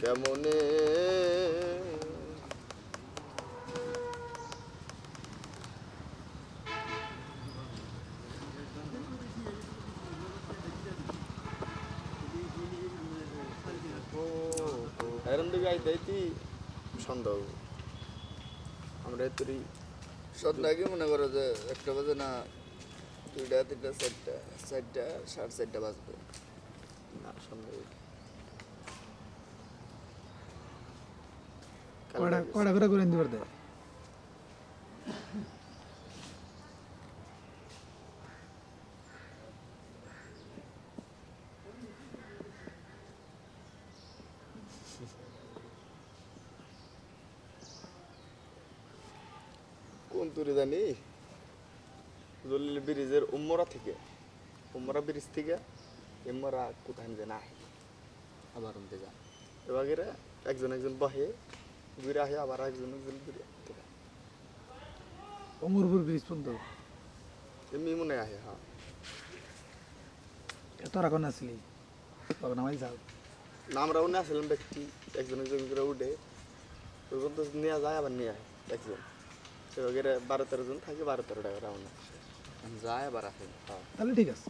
কেমনে এরম দিকে আইতে। আমরা এতরি সন্ধ্যা মনে করো যে একটা বাজে না দুইটা তিনটা চারটা চারটা সাড়ে চারটা বাজবে। না সন্ধ্যা কালকে কয়টা করে করে নিতে পারতে কোন তুরে জানি? জলিল ব্রিজের উম্মরা থেকে। উম্মরা ব্রিজ থেকে এমরা কোথায় যে না। আবার উনতে যান এবারে একজন একজন বহে। ঘুরে আহে আবার একজন একজন ঘুরে অমরপুর ব্রিজ পর্যন্ত? এমনি মনে আহে হ্যাঁ। তোরা কোন আসলি? তখন আমায় যাও। না না আসলাম ব্যক্তি একজন একজন করে উঠে ওই পর্যন্ত নিয়ে যায় আবার নিয়ে আহে একজন। এবারে বারো তেরো জন থাকে বারো তেরো টাকা রাউন্ড। যায় আবার আসে হ্যাঁ। তাহলে ঠিক আছে।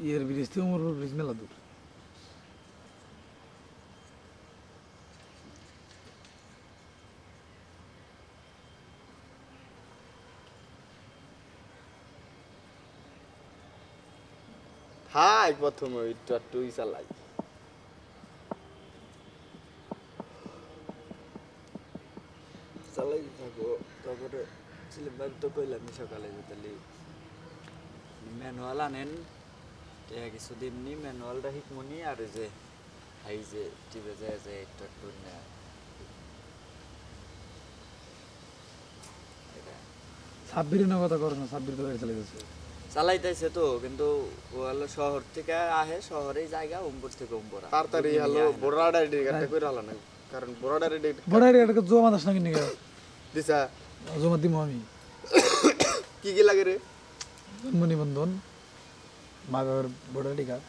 ইয়ের ব্রিজ থেকে অমরপুর ব্রিজ মেলা দূর। হাই প্রথমে ওইটা টুই চালাই। চালাই থাকো তারপরে ছিলাম ভাই তো কইলাম সকালে তাহলে ম্যানুয়াল আনেন। কিছু দিমনি ম্যানুয়ালটা শিকমনি আর ওই যে হাই যে টিপে যায় যে একটু একটু এটা সাব্বিরের কথা করো না সাব্বির তো চালাই যাচ্ছে চালাইতেছে তো কিন্তু ও হলো শহর থেকে আহে শহরে জায়গা উম্বর থেকে উম্বরা তাড়াতাড়ি হলো বোরাডা আইডি কার্ডটা করে হলো না কারণ বোরাডা আইডি রেডি একটা জমা দাস না কিনে দিছা। জমা দিমু আমি। কি কি লাগে রে? জন্ম নিবন্ধন মাগর বাবার রেডি আইডি কার্ড